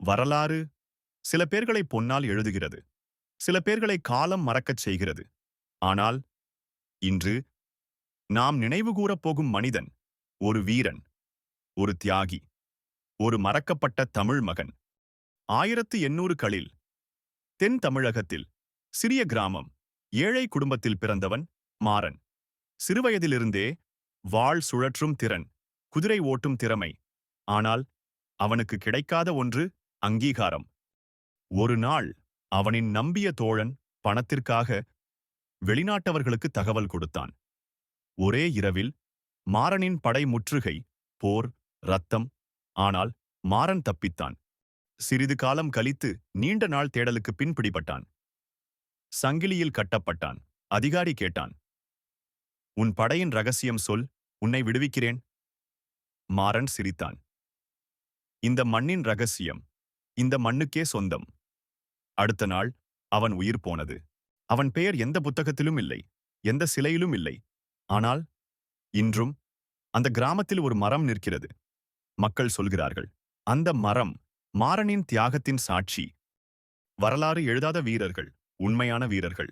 வரலாறு சில பேர்களை பொன்னால் எழுதுகிறது. சில பேர்களை காலம் மறக்கச் செய்கிறது. ஆனால் இன்று நாம் நினைவுகூரப் போகும் மனிதன் ஒரு வீரன் ஒரு தியாகி ஒரு மறக்கப்பட்ட தமிழ் மகன் ஆயிரத்து எண்ணூறுகளில் தென் தமிழகத்தில் சிறிய கிராமம் ஏழை குடும்பத்தில் பிறந்தவன் மாறன். சிறுவயதிலிருந்தே வாள் சுழற்றும் திறன் குதிரை ஓட்டும் திறமை ஆனால் அவனுக்கு கிடைக்காத ஒன்று அங்கீகாரம். ஒரு நாள் அவனின் நம்பிய தோழன் பணத்திற்காக வெளிநாட்டவர்களுக்கு தகவல் கொடுத்தான். ஒரே இரவில் மாறனின் படை முற்றுகை போர் ரத்தம் ஆனால் மாறன் தப்பித்தான். சிறிது காலம் கழித்து நீண்ட நாள் தேடலுக்கு பின்பிடிபட்டான் சங்கிலியில் கட்டப்பட்டான். அதிகாரி கேட்டான் உன் படையின் ரகசியம் சொல் உன்னை விடுவிக்கிறேன். மாறன் சிரித்தான் இந்த மண்ணின் ரகசியம் இந்த மண்ணுக்கே சொந்தம். அடுத்த நாள் அவன் உயிர் போனது. அவன் பெயர் எந்த புத்தகத்திலும் இல்லை எந்த சிலையிலும் இல்லை. ஆனால் இன்றும் அந்த கிராமத்தில் ஒரு மரம் நிற்கிறது. மக்கள் சொல்கிறார்கள் அந்த மரம் மாறனின் தியாகத்தின் சாட்சி. வரலாறு எழுதாத வீரர்கள் உண்மையான வீரர்கள்.